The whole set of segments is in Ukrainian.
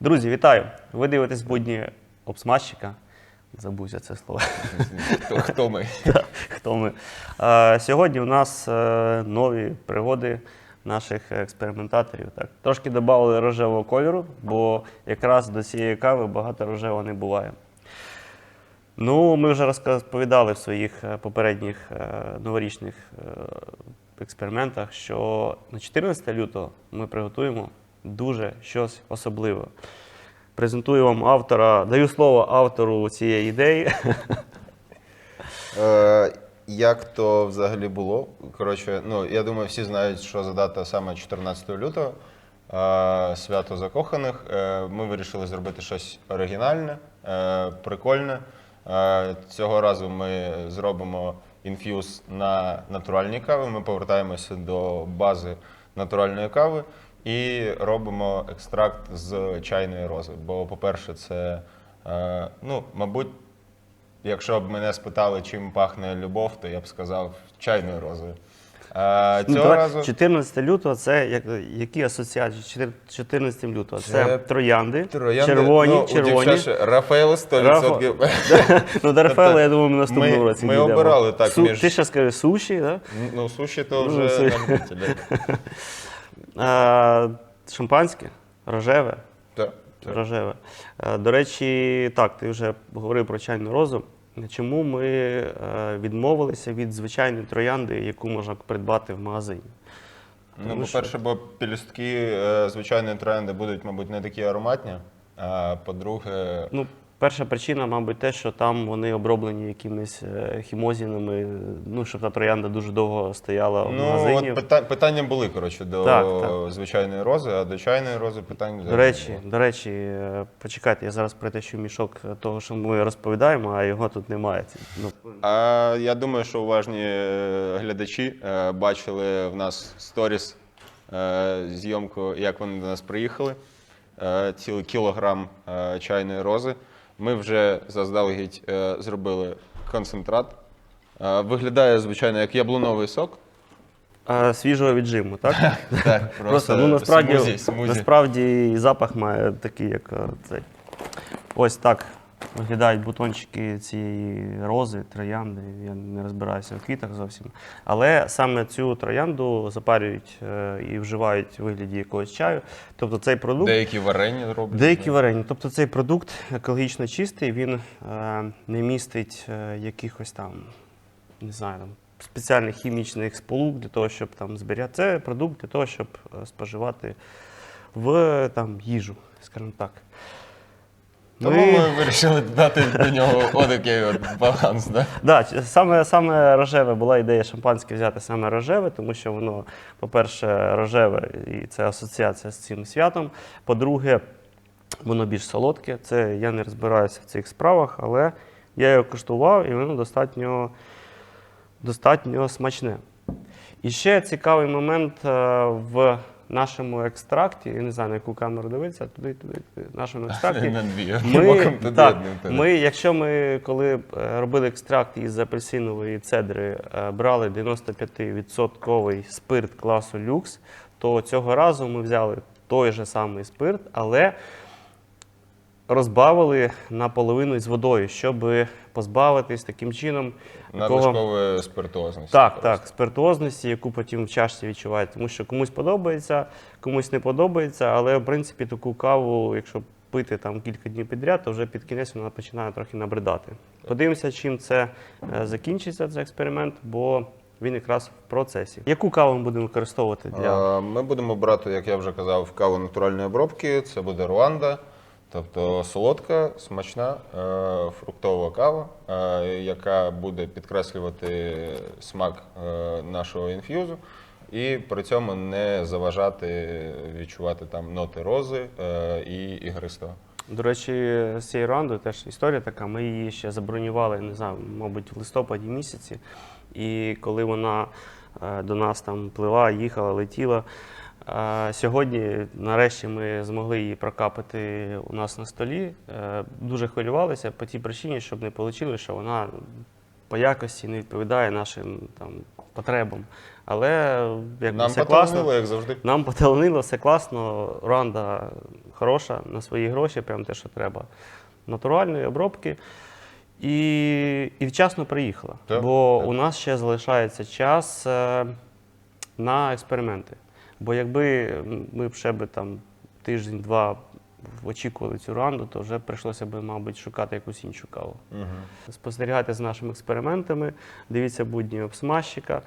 Друзі, вітаю! Ви дивитесь будні обсмажчика. Забувся це слово. Хто, хто ми? Хто ми? Е, Сьогодні у нас е, нові пригоди наших експериментаторів. Так. Трошки додали рожевого кольору, бо якраз до цієї кави багато рожевого не буває. Ну, ми вже розповідали в своїх е, попередніх е, новорічних експериментах, що на 14 лютого ми приготуємо дуже щось особливе. Презентую вам автора, даю слово автору цієї ідеї. Е, як то взагалі було? Коротше, ну я думаю, всі знають, що за дата саме 14 лютого. Е, свято закоханих. Е, ми вирішили зробити щось оригінальне, прикольне. Цього разу ми зробимо інф'юз на натуральній каві. Ми повертаємося до бази натуральної кави і робимо екстракт з чайної рози. Бо, по-перше, це, е, ну, мабуть, Якщо б мене спитали, чим пахне любов, то я б сказав чайною розою. А, Ну, цього давай, разу 14 лютого це як, які асоціації? Чотир- 14 лютого. Це, Це троянди, троянди, червоні, ну, у червоні. дівчат Рафаело 100%. ну, до Рафаела, я думаю, ми наступного Тобто ми- році ми дійдемо. обирали так Су- між- Ти ще скажи суші, да? Ну, суші то Ну, вже це- на любителя. а, шампанське, рожеве. Так. Рожеве. Е, До речі, так, ти вже говорив про чайну розу. Чому ми е, відмовилися від звичайної троянди, яку можна придбати в магазині? Ну, Тому що- по-перше, бо пілюстки е, звичайної троянди будуть, мабуть, не такі ароматні. А по-друге, Ну, перша причина, мабуть, те, що там вони оброблені якимись е, хімозінами, ну, щоб та троянда дуже довго стояла в ну, магазині. от пита- питання були, коротше, до Так, так. звичайної рози, а до чайної рози питань До речі, було. до речі, е, почекайте, я зараз притащу мішок того, що ми розповідаємо, а його тут немає. Ну, А я думаю, що уважні е, глядачі бачили в нас сторіс зйомку, як вони до нас приїхали. Цілий кілограм чайної рози. Ми вже заздалегідь е, зробили концентрат. Е, Виглядає, звичайно, як яблуновий сок. а, свіжого віджиму, так? Так, Просто ну насправді, смузі, смузі. насправді і запах має такий, як е, цей. Ось так виглядають бутончики цієї рози, троянди. Я не розбираюся в квітах зовсім. Але саме цю троянду запарюють е, і вживають у вигляді якогось чаю. Тобто цей продукт. Деякі варення роблять. Деякі варені. Тобто цей продукт екологічно чистий, він е, не містить е, якихось там, не знаю, там, спеціальних хімічних сполук для того, щоб там зберігати. Це продукт для того, щоб споживати в там, їжу, скажімо так. Тому ми вирішили дати до нього отакий от баланс. Да? Да, саме, саме рожеве була ідея шампанське взяти саме рожеве, тому що воно, по-перше, рожеве, і це асоціація з цим святом. По-друге, воно більш солодке. Це я не розбираюся в цих справах, але я його куштував і воно достатньо, достатньо смачне. І ще цікавий момент е, в нашому екстракті, я не знаю, на яку камеру дивитися, туди, туди, туди, нашому екстракті. Ми, так, ми, якщо ми коли е, робили екстракт із апельсинової цедри, е, брали 95% спирт класу люкс, то цього разу ми взяли той же самий спирт, але розбавили наполовину із водою, щоб позбавитись таким чином такого- Надлишкової спиртуозності. так, просто. так, спиртуозності, яку потім в чашці відчувають. Тому що комусь подобається, комусь не подобається, але в принципі таку каву, якщо пити там кілька днів підряд, то вже під кінець вона починає трохи набридати. Подивимося, чим це е, закінчиться, цей експеримент, бо він якраз в процесі. Яку каву ми будемо використовувати для Е, Ми будемо брати, як я вже казав, каву натуральної обробки. Це буде Руанда, тобто солодка, смачна е, фруктова кава, е, яка буде підкреслювати смак е, нашого інф'юзу. І при цьому не заважати відчувати там ноти рози і ігристого. До речі, з цією рандою теж історія така. Ми її ще забронювали, не знаю, мабуть, в листопаді місяці. І коли вона до нас там плила, їхала, летіла. Сьогодні, нарешті, ми змогли її прокапати у нас на столі. Е, Дуже хвилювалися по тій причині, щоб не вийшло, що вона по якості не відповідає нашим там, потребам. Але якби Нам все класно. як завжди. Нам поталанило, все класно. Ранда хороша на свої гроші, прям те, що треба. Натуральної обробки. І, і вчасно приїхала. Так, Бо так. у нас ще залишається час е, на експерименти. Бо якби ми б ще би там тиждень-два очікували цю ранду, то вже прийшлося б, мабуть, шукати якусь іншу каву. Угу. Спостерігайте за нашими експериментами, дивіться будні обсмажчика.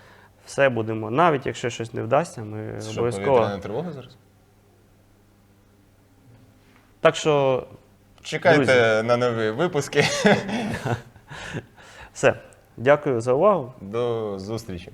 Все будемо, навіть якщо щось не вдасться, ми Що, обов'язково. повітряна тривога зараз? Так що Чекайте Друзі. на нові випуски. все. Дякую за увагу. До зустрічі.